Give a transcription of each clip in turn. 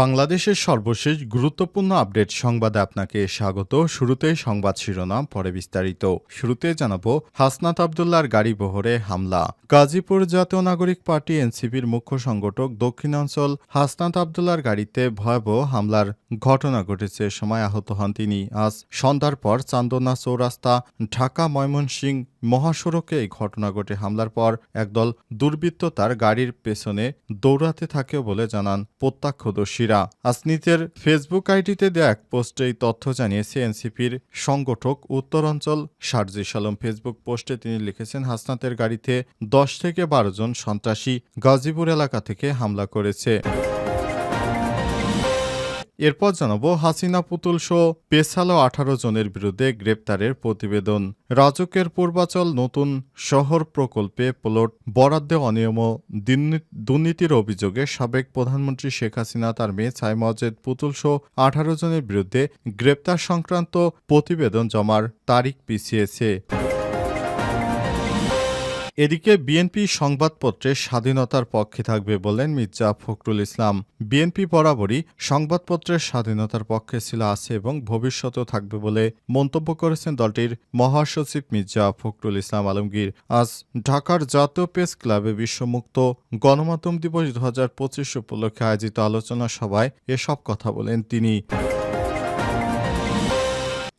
বাংলাদেশের সর্বশেষ গুরুত্বপূর্ণ আপডেট সংবাদে আপনাকে স্বাগত। শুরুতে সংবাদ শিরোনাম, পরে বিস্তারিত। শুরুতে জানাব হাসনাত আবদুল্লার গাড়ি বহরে হামলা। গাজীপুর জাতীয় নাগরিক পার্টি এনসিপির মুখ্য সংগঠক দক্ষিণাঞ্চল হাসনাত আবদুল্লার গাড়িতে ভয়াবহ হামলার ঘটনা ঘটেছে সময় আহত হন তিনি। আজ সন্ধ্যার পর চান্দনা চৌরাস্তা, ঢাকা ময়মনসিং মহাসড়কে এই ঘটনা ঘটে। হামলার পর একদল দুর্বৃত্ত তার গাড়ির পেছনে দৌড়াতে থাকে বলে জানান প্রত্যক্ষদর্শীরা আসনিতের ফেসবুক আইডিতে দেয়া এক পোস্টে এই তথ্য জানিয়েছে এনসিপির সংগঠক উত্তরাঞ্চল শারজি সালম। ফেসবুক পোস্টে তিনি লিখেছেন, হাসনাতের গাড়িতে দশ থেকে বারো জন সন্ত্রাসী গাজীপুর এলাকা থেকে হামলা করেছে। এরপর জানাব, হাসিনা পুতুল শো পেছালো আঠারো জনের বিরুদ্ধে গ্রেপ্তারের প্রতিবেদন। রাজকের পূর্বাচল নতুন শহর প্রকল্পে প্লট বরাদ্দে অনিয়ম। দুর্নীতির অভিযোগে সাবেক প্রধানমন্ত্রী শেখ হাসিনা, তার মেয়ে ছাই মজেদ পুতুল শো আঠারো জনের বিরুদ্ধে গ্রেপ্তার সংক্রান্ত প্রতিবেদন জমার তারিখ পিছিয়েছে। এদিকে বিএনপি সংবাদপত্রে স্বাধীনতার পক্ষে থাকবে বলেন মির্জা ফখরুল ইসলাম। বিএনপি বরাবরই সংবাদপত্রের স্বাধীনতার পক্ষে ছিল, আছে এবং ভবিষ্যতেও থাকবে বলে মন্তব্য করেছেন দলটির মহাসচিব মির্জা ফখরুল ইসলাম আলমগীর। আজ ঢাকার জাতীয় প্রেস ক্লাবে বিশ্বমুক্ত গণমাধ্যম দিবস দু হাজার পঁচিশ উপলক্ষে আয়োজিত আলোচনা সভায় এসব কথা বলেন তিনি।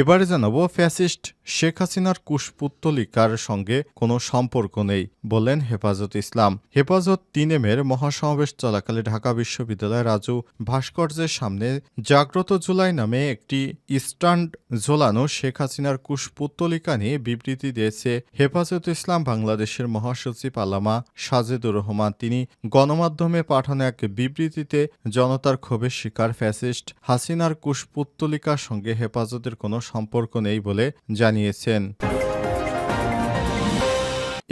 এবারে জানাব ফ্যাসিস্ট শেখ হাসিনার কুশপুত্তলিকার সঙ্গে কোনো সম্পর্ক নেই, বললেন হেফাজত ইসলাম। হেফাজত তিনেমের মহাসমাবেশ চলাকালে ঢাকা বিশ্ববিদ্যালয় রাজু ভাস্কর্যের সামনে জাগ্রত জুলাই নামে একটি স্ট্যান্ড ঝোলানো শেখ হাসিনার কুশপুত্তলিকা নিয়ে বিবৃতি দিয়েছে হেফাজত ইসলাম বাংলাদেশের মহাসচিব আলামা সাজেদুর রহমান। তিনি গণমাধ্যমে পাঠানো এক বিবৃতিতে জনতার ক্ষোভের শিকার ফ্যাসিস্ট হাসিনার কুশপুত্তলিকার সঙ্গে হেফাজতের কোনো সম্পর্ক নেই বলে জানিয়েছেন।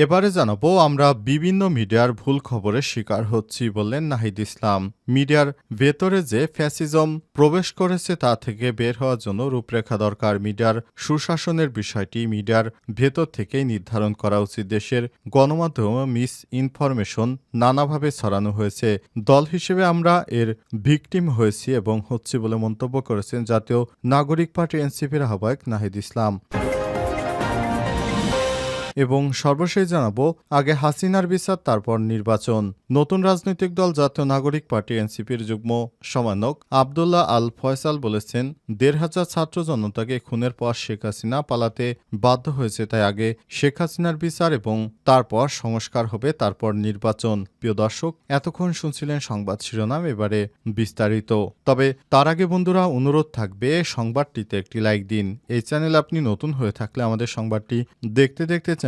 এবারে জানাব, আমরা বিভিন্ন মিডিয়ার ভুল খবরের শিকার হচ্ছি বললেন নাহিদ ইসলাম। মিডিয়ার ভেতরে যে ফ্যাসিজম প্রবেশ করেছে তা থেকে বের হওয়ার জন্য রূপরেখা দরকার। মিডিয়ার সুশাসনের বিষয়টি মিডিয়ার ভেতর থেকেই নির্ধারণ করা উচিত। দেশের গণমাধ্যম মিস ইনফরমেশন নানাভাবে ছড়ানো হয়েছে। দল হিসেবে আমরা এর ভিকটিম হয়েছি এবং হচ্ছি বলে মন্তব্য করেছেন জাতীয় নাগরিক পার্টি এনসিপির আহ্বায়ক নাহিদ ইসলাম। এবং সর্বশেষ জানাব, আগে হাসিনার বিচার, তারপর নির্বাচন। নতুন রাজনৈতিক দল জাতীয় নাগরিক পার্টি এনসিপির যুগ্ম সমানক আবদুল্লাহ আল ফয়সাল বলেছেন, দেড় হাজার ছাত্র জনতাকে খুনের পর শেখ হাসিনা পালাতে বাধ্য হয়েছে, তাই আগে শেখ হাসিনার বিচার এবং তারপর সংস্কার হবে, তারপর নির্বাচন। প্রিয় দর্শক, এতক্ষণ শুনছিলেন সংবাদ শিরোনাম, এবারে বিস্তারিত। তবে তার আগে বন্ধুরা, অনুরোধ থাকবে, সংবাদটিতে একটি লাইক দিন। এই চ্যানেল আপনি নতুন হয়ে থাকলে আমাদের সংবাদটি দেখতে দেখতে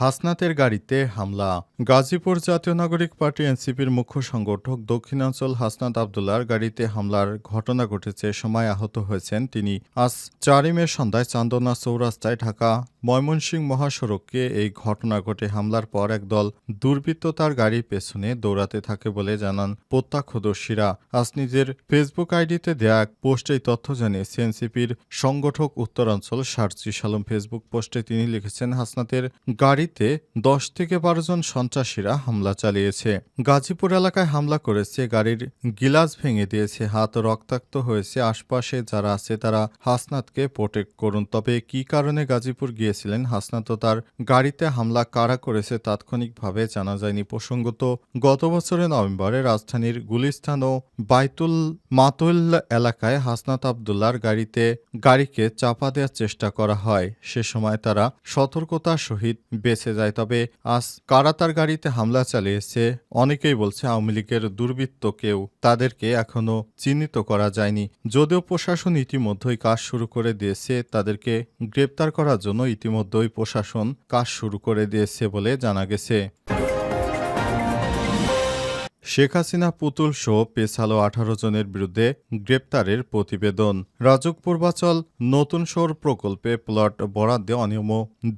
হাসনাতের গাড়িতে হামলা। গাজীপুর জাতীয় নাগরিক পার্টি এনসিপির মুখ্য সংগঠক দক্ষিণাঞ্চল হাসনাত আবদুল্লার গাড়িতে হামলার ঘটনা ঘটেছে, সময় আহত হয়েছেন তিনি। আজ চারই মে সন্ধ্যায় চান্দনা চৌরাস্তায় ঢাকা ময়মনসিংহ মহাসড়ককে এই ঘটনা ঘটে। হামলার পর একদল দুর্বৃত্ত তার গাড়ির পেছনে দৌড়াতে থাকে বলে জানান প্রত্যক্ষদর্শীরা। আজ নিজের ফেসবুক আইডিতে দেয়া এক পোস্টে তথ্য জানিয়েছে, এনসিপির সংগঠক উত্তরাঞ্চল সার্জিস সালম ফেসবুক পোস্টে তিনি লিখেছেন, হাসনাতের গাড়িতে দশ থেকে বারো জন সন্ত্রাসীরা হামলা চালিয়েছে। গাজীপুর এলাকায় হামলা করেছে, গাড়ির গিলাস ভেঙে দিয়েছে, হাত রক্তাক্ত হয়েছে আশপাশে যারা আছে তারা হাসনাতকে প্রোটেক্ট করুন। তবে কি কারণে গাজীপুর গিয়েছিলেন হাসনাত তার গাড়িতে হামলা কারা করেছে তাৎক্ষণিকভাবে জানা যায়নি। প্রসঙ্গত, গত বছরের নভেম্বরে রাজধানীর গুলিস্তান ও বাইতুল মাতুল এলাকায় হাসনাত আবদুল্লার গাড়িতে গাড়িকে চাপা দেওয়ার চেষ্টা করা হয়। সে সময় তারা সতর্কতা সহিত বেঁচে যায়। তবে আজ কারা তার গাড়িতে হামলা চালিয়েছে অনেকেই বলছে আওয়ামী লীগের দুর্বৃত্ত কেউ। তাদেরকে এখনও চিহ্নিত করা যায়নি। যদিও প্রশাসন ইতিমধ্যেই কাজ শুরু করে দিয়েছে, তাদেরকে গ্রেপ্তার করার জন্য ইতিমধ্যেই প্রশাসন কাজ শুরু করে দিয়েছে বলে জানা গেছে। শেখ হাসিনা পুতুল সহ পেছালো আঠারো জনের বিরুদ্ধে গ্রেপ্তারের প্রতিবেদন। রাজক পূর্বাচল নতুন শহর প্রকল্পে প্লট বরাদ্দে অনিয়ম।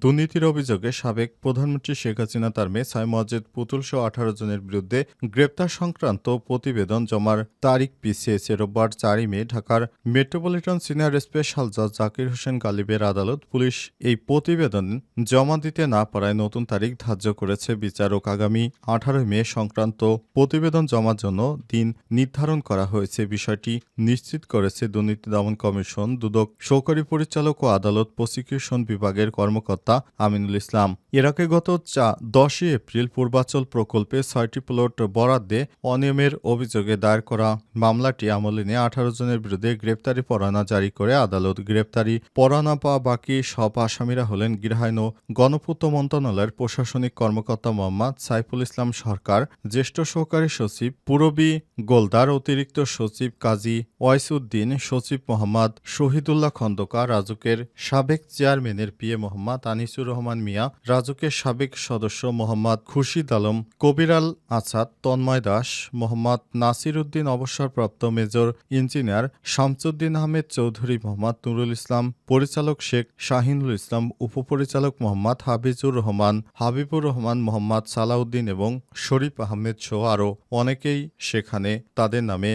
দুর্নীতির অভিযোগে সাবেক প্রধানমন্ত্রী শেখ হাসিনা তার মেয়ে সাই মসজিদ পুতুল সহ আঠারো জনের বিরুদ্ধে গ্রেপ্তার সংক্রান্ত প্রতিবেদন জমার তারিখ পিছিয়েছে রোববার চারই মে ঢাকার মেট্রোপলিটন সিনিয়র স্পেশাল জজ জাকির হোসেন গালিবের আদালত পুলিশ এই প্রতিবেদন জমা দিতে না পারায় নতুন তারিখ ধার্য করেছে বিচারক। আগামী আঠারোই মে সংক্রান্ত প্রতিবেদন জমার জন্য দিন নির্ধারণ করা হয়েছে। বিষয়টি নিশ্চিত করেছে দুর্নীতি দমন কমিশন দুদক সহকারী পরিচালক ও আদালত প্রসিকিউশন বিভাগের কর্মকর্তা আমিনুল ইসলাম। এর আগে গত চা দশই এপ্রিল পূর্বাচল প্রকল্পে ছয়টি প্লট বরাদ্দে অনিয়মের অভিযোগে দায়ের করা মামলাটি আমলে নিয়ে আঠারো জনের বিরুদ্ধে গ্রেপ্তারি পরোয়ানা জারি করে আদালত। গ্রেপ্তারি পরোয়ানা পাওয়া বাকি সব আসামিরা হলেন গৃহায়ন গণপূর্ত মন্ত্রণালয়ের প্রশাসনিক কর্মকর্তা মোহাম্মদ সাইফুল ইসলাম সরকার, জ্যেষ্ঠ সহকারী সচিব, পুরবী গোলদার অতিরিক্ত সচিব কাজী ওয়াইসুদ্দিন সচিব মোহাম্মদ শহীদুল্লাহ খন্দকার, রাজুকের সাবেক চেয়ারম্যানের পিএ মোহাম্মদ আনিসুর রহমান মিয়া, রাজুকের সাবেক সদস্য মোহাম্মদ খুরশিদ আলম কবিরাল আসাদ তন্ময় দাস, মোহাম্মদ নাসির উদ্দিন অবসরপ্রাপ্ত মেজর ইঞ্জিনিয়ার, শামসুদ্দিন আহমেদ চৌধুরী মোহাম্মদ নুরুল ইসলাম, পরিচালক শেখ শাহিনুল ইসলাম, উপপরিচালক মোহাম্মদ হাবিজুর রহমান, হাবিবুর রহমান মোহাম্মদ সালাউদ্দিন এবং শরীফ আহমেদ সহ আরও অনেকেই সেখানে তাদের নামে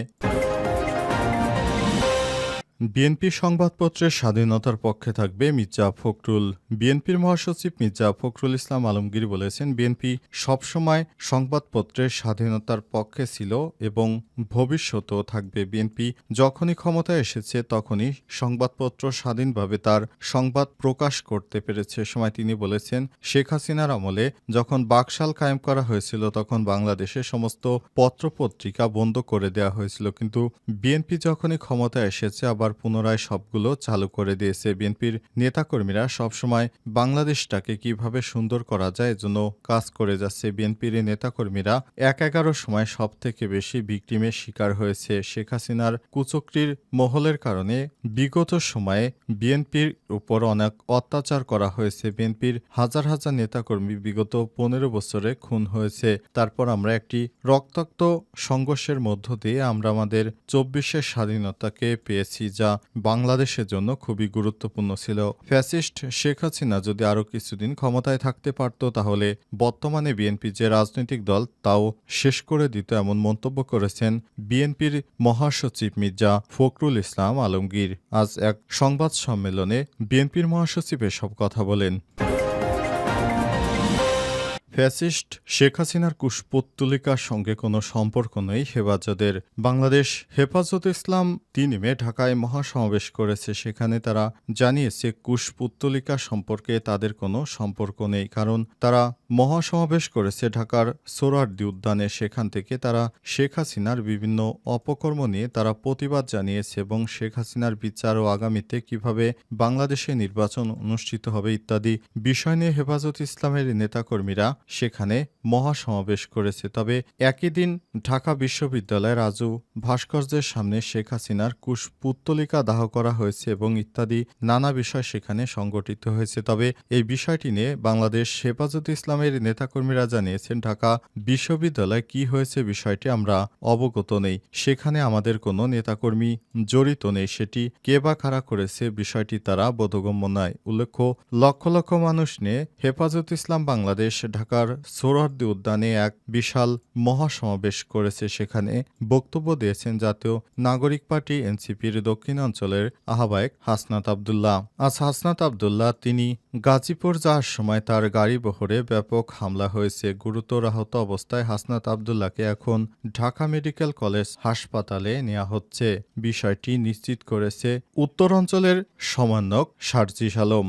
বিএনপি সংবাদপত্রের স্বাধীনতার পক্ষে থাকবে মির্জা ফখরুল। বিএনপির মহাসচিব মির্জা ফখরুল ইসলাম আলমগীর বলেছেন, বিএনপি সবসময় সংবাদপত্রের স্বাধীনতার পক্ষে ছিল এবং ভবিষ্যতেও থাকবে। বিএনপি যখনই ক্ষমতায় এসেছে, তখনই সংবাদপত্র স্বাধীনভাবে তার সংবাদ প্রকাশ করতে পেরেছে। সময় তিনি বলেছেন, শেখ হাসিনার আমলে যখন বাকশাল কায়েম করা হয়েছিল, তখন বাংলাদেশে সমস্ত পত্রপত্রিকা বন্ধ করে দেওয়া হয়েছিল। কিন্তু বিএনপি যখনই ক্ষমতায় এসেছে, আবার পুনরায় সবগুলো চালু করে দিয়েছে বিএনপির নেতাকর্মীরা। সবসময় বাংলাদেশটাকে কীভাবে সুন্দর করা যায়, এজন্য কাজ করে যাচ্ছে বিএনপির নেতাকর্মীরা। এক এগারো সময় সব থেকে বেশি ভিকটিমের শিকার হয়েছে শেখ হাসিনার কুচক্রির মহলের কারণে। বিগত সময়ে বিএনপির উপর অনেক অত্যাচার করা হয়েছে। বিএনপির হাজার হাজার নেতাকর্মী বিগত পনেরো বছরে খুন হয়েছে। তারপর আমরা একটি রক্তাক্ত সংঘর্ষের মধ্য দিয়ে আমরা আমাদের চব্বিশের স্বাধীনতাকে পেয়েছি। যা বাংলাদেশের জন্য খুবই গুরুত্বপূর্ণ ছিল। ফ্যাসিস্ট শেখ হাসিনা যদি আরও কিছুদিন ক্ষমতায় থাকতে পারত, তাহলে বর্তমানে বিএনপি যে রাজনৈতিক দল, তাও শেষ করে দিত এমন মন্তব্য করেছেন বিএনপির মহাসচিব মির্জা ফখরুল ইসলাম আলমগীর। আজ এক সংবাদ সম্মেলনে বিএনপির মহাসচিবের সব কথা বলেন। ফ্যাসিস্ট শেখ হাসিনার কুশপুত্তলিকার সঙ্গে কোনো সম্পর্ক নেই। হেফাজতের বাংলাদেশ হেফাজত ইসলাম তিন মে ঢাকায় মহাসমাবেশ করেছে। সেখানে তারা জানিয়েছে, কুশপুত্তলিকা সম্পর্কে তাদের কোনো সম্পর্ক নেই, কারণ তারা মহাসমাবেশ করেছে ঢাকার সোরারদি উদ্যানে। সেখান থেকে তারা শেখ হাসিনার বিভিন্ন অপকর্ম নিয়ে তারা প্রতিবাদ জানিয়েছে এবং শেখ হাসিনার বিচার ও আগামীতে কীভাবে বাংলাদেশে নির্বাচন অনুষ্ঠিত হবে ইত্যাদি বিষয় নিয়ে হেফাজত ইসলামের নেতাকর্মীরা সেখানে মহাসমাবেশ করেছে। তবে একই দিন ঢাকা বিশ্ববিদ্যালয়ের রাজু ভাস্কর্যের সামনে শেখ হাসিনার কুশ পুত্তলিকা দাহ করা হয়েছে এবং ইত্যাদি নানা বিষয় সেখানে সংগঠিত হয়েছে। তবে এই বিষয়টি নিয়ে বাংলাদেশ হেফাজত ইসলামের নেতাকর্মীরা জানিয়েছেন, ঢাকা বিশ্ববিদ্যালয়ে কি হয়েছে বিষয়টি আমরা অবগত নেই। সেখানে আমাদের কোনো নেতাকর্মী জড়িত নেই। সেটি কে বা কারা করেছে বিষয়টি তারা বোধগম্য নয়। উল্লেখ্য, লক্ষ লক্ষ মানুষ নিয়ে হেফাজত ইসলাম বাংলাদেশ ঢাকার সোহরার্দি উদ্যানে এক বিশাল মহাসমাবেশ করেছে। সেখানে বক্তব্য দিয়েছেন জাতীয় নাগরিক পার্টি এনসিপির দক্ষিণাঞ্চলের আহ্বায়ক হাসনাত আবদুল্লাহ। আজ হাসনাত আবদুল্লাহ তিনি গাজীপুর যাওয়ার সময় তার গাড়ি বহরে ব্যাপক হামলা হয়েছে। গুরুতর আহত অবস্থায় হাসনাত আবদুল্লাহকে এখন ঢাকা মেডিকেল কলেজ হাসপাতালে নেওয়া হচ্ছে। বিষয়টি নিশ্চিত করেছে উত্তরাঞ্চলের সমন্বয়ক সার্জিস আলম।